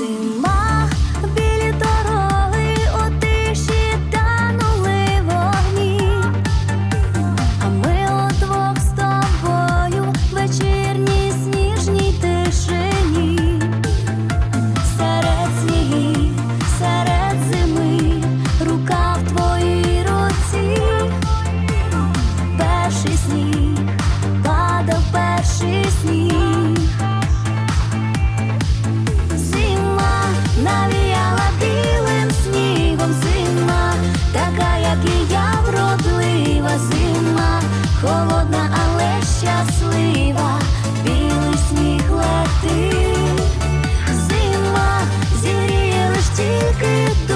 in тільки.